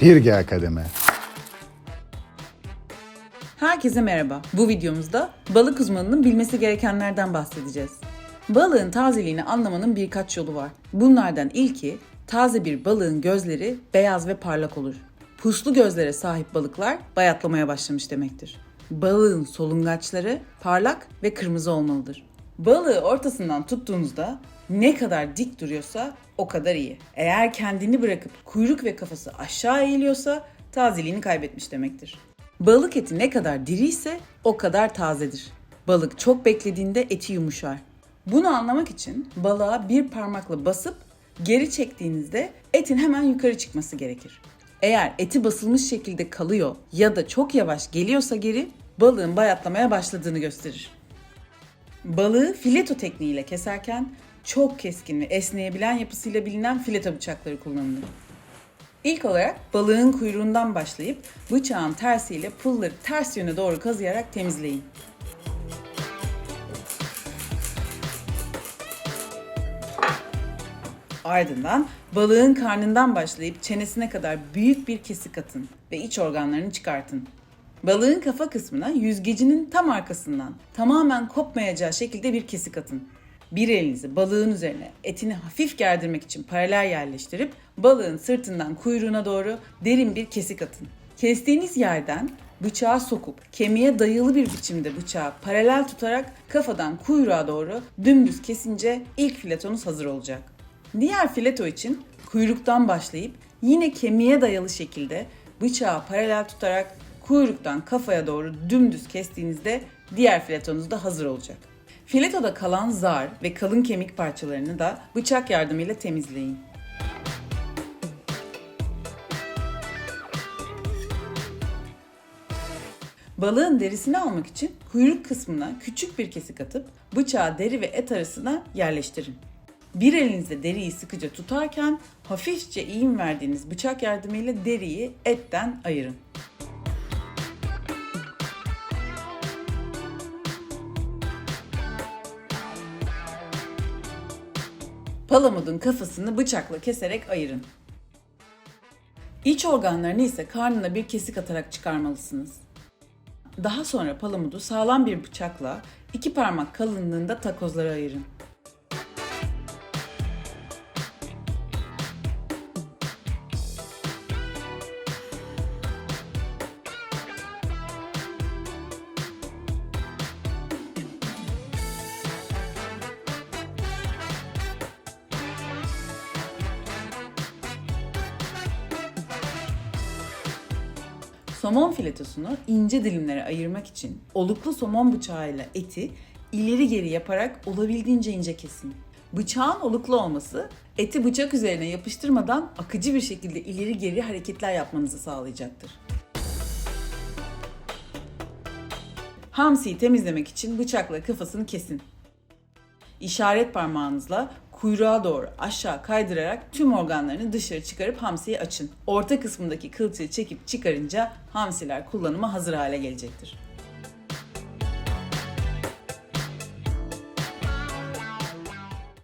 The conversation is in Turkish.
Pirge Akademi. Herkese merhaba. Bu videomuzda balık uzmanının bilmesi gerekenlerden bahsedeceğiz. Balığın tazeliğini anlamanın birkaç yolu var. Bunlardan ilki taze bir balığın gözleri beyaz ve parlak olur. Puslu gözlere sahip balıklar bayatlamaya başlamış demektir. Balığın solungaçları parlak ve kırmızı olmalıdır. Balığı ortasından tuttuğunuzda ne kadar dik duruyorsa o kadar iyi. Eğer kendini bırakıp kuyruk ve kafası aşağı eğiliyorsa tazeliğini kaybetmiş demektir. Balık eti ne kadar diri ise o kadar tazedir. Balık çok beklediğinde eti yumuşar. Bunu anlamak için balığa bir parmakla basıp geri çektiğinizde etin hemen yukarı çıkması gerekir. Eğer eti basılmış şekilde kalıyor ya da çok yavaş geliyorsa geri balığın bayatlamaya başladığını gösterir. Balığı fileto tekniğiyle keserken çok keskin ve esneyebilen yapısıyla bilinen fileto bıçakları kullanılır. İlk olarak balığın kuyruğundan başlayıp bıçağın tersiyle pulları ters yöne doğru kazıyarak temizleyin. Ardından balığın karnından başlayıp çenesine kadar büyük bir kesik atın ve iç organlarını çıkartın. Balığın kafa kısmına yüzgecinin tam arkasından tamamen kopmayacağı şekilde bir kesik atın. Bir elinizi balığın üzerine etini hafif gerdirmek için paralel yerleştirip balığın sırtından kuyruğuna doğru derin bir kesik atın. Kestiğiniz yerden bıçağı sokup kemiğe dayalı bir biçimde bıçağı paralel tutarak kafadan kuyruğa doğru dümdüz kesince ilk filetonuz hazır olacak. Diğer fileto için kuyruktan başlayıp yine kemiğe dayalı şekilde bıçağı paralel tutarak kuyruktan kafaya doğru dümdüz kestiğinizde diğer filetonuz da hazır olacak. Filetoda kalan zar ve kalın kemik parçalarını da bıçak yardımıyla temizleyin. Balığın derisini almak için kuyruk kısmına küçük bir kesik atıp bıçağı deri ve et arasına yerleştirin. Bir elinizle deriyi sıkıca tutarken hafifçe eğim verdiğiniz bıçak yardımıyla deriyi etten ayırın. Palamudun kafasını bıçakla keserek ayırın. İç organlarını ise karnına bir kesik atarak çıkarmalısınız. Daha sonra palamudu sağlam bir bıçakla iki parmak kalınlığında takozlara ayırın. Somon filetosunu ince dilimlere ayırmak için oluklu somon bıçağıyla eti ileri geri yaparak olabildiğince ince kesin. Bıçağın oluklu olması eti bıçak üzerine yapıştırmadan akıcı bir şekilde ileri geri hareketler yapmanızı sağlayacaktır. Hamsiyi temizlemek için bıçakla kafasını kesin. İşaret parmağınızla kuyruğa doğru aşağı kaydırarak tüm organlarını dışarı çıkarıp hamsiyi açın. Orta kısmındaki kılçığı çekip çıkarınca hamsiler kullanıma hazır hale gelecektir.